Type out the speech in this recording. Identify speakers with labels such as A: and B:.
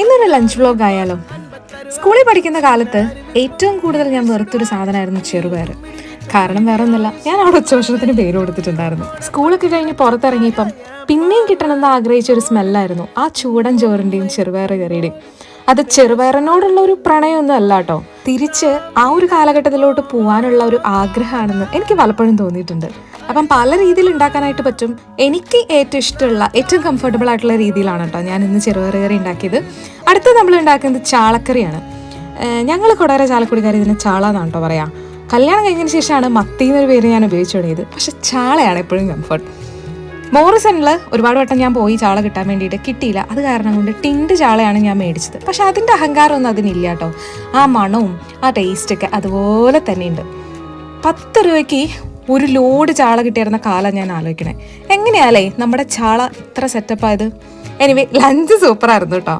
A: ഇന്നൊരു lunch vlog ആയാലോ? സ്കൂളിൽ പഠിക്കുന്ന കാലത്ത് ഏറ്റവും കൂടുതൽ ഞാൻ വെറുത്തൊരു സാധനമായിരുന്നു ചെറുപയർ കാരണം വേറെ ഒന്നുമില്ല ഞാൻ അവിടെ ഉച്ചഭക്ഷണത്തിന് പേര് കൊടുത്തിട്ടുണ്ടായിരുന്നു. സ്കൂളൊക്കെ കഴിഞ്ഞ് പുറത്തിറങ്ങിയപ്പം പിന്നെയും കിട്ടണമെന്ന് ആഗ്രഹിച്ച ഒരു സ്മെല്ലായിരുന്നു ആ ചൂടൻ ചോറിന്റെയും ചെറുപയർ കറിയുടെയും. അത് ചെറുപയറിനോടുള്ള ഒരു പ്രണയമൊന്നും അല്ല കേട്ടോ തിരിച്ച് ആ ഒരു കാലഘട്ടത്തിലോട്ട് പോകാനുള്ള ഒരു ആഗ്രഹമാണെന്ന് എനിക്ക് പലപ്പോഴും തോന്നിയിട്ടുണ്ട്. അപ്പം പല രീതിയിൽ ഉണ്ടാക്കാനായിട്ട് പറ്റും. എനിക്ക് ഏറ്റവും ഇഷ്ടമുള്ള ഏറ്റവും കംഫർട്ടബിൾ ആയിട്ടുള്ള രീതിയിലാണ് കേട്ടോ ഞാൻ ഇന്ന് ചെറുപയർ കറി ഉണ്ടാക്കിയത്. അടുത്ത നമ്മൾ ഉണ്ടാക്കുന്നത് ചാളക്കറിയാണ്. ഞങ്ങൾ കൊടകര ചാലക്കുടിക്കാർ ഇതിന് ചാള എന്നാണ് കേട്ടോ പറയാം. കല്യാണം കഴിഞ്ഞതിന് ശേഷമാണ് മത്തി എന്നൊരു പേര് ഞാൻ ഉപയോഗിച്ചു തുടങ്ങിയത്. പക്ഷെ ചാളയാണ് എപ്പോഴും കംഫർട്ട് മോറിസണിൽ ഒരുപാട് വട്ടം ഞാൻ പോയി ചാള കിട്ടാൻ വേണ്ടിയിട്ട് കിട്ടിയില്ല. അത് കാരണം കൊണ്ട് ടിൻഡ് ചാളയാണ് ഞാൻ മേടിച്ചത്. പക്ഷെ അതിന്റെ അഹങ്കാരമൊന്നും അതിനില്ല കേട്ടോ ആ മണവും ആ ടേസ്റ്റൊക്കെ അതുപോലെ തന്നെയുണ്ട്. പത്ത് രൂപയ്ക്ക് ഒരു ലോഡ് ചാള കിട്ടിയിരുന്ന കാലം ഞാൻ ആലോചിക്കണേ. എങ്ങനെയാലേ നമ്മുടെ ചാള ഇത്ര സെറ്റപ്പായത് എനിവേ ലഞ്ച് സൂപ്പറായിരുന്നു കേട്ടോ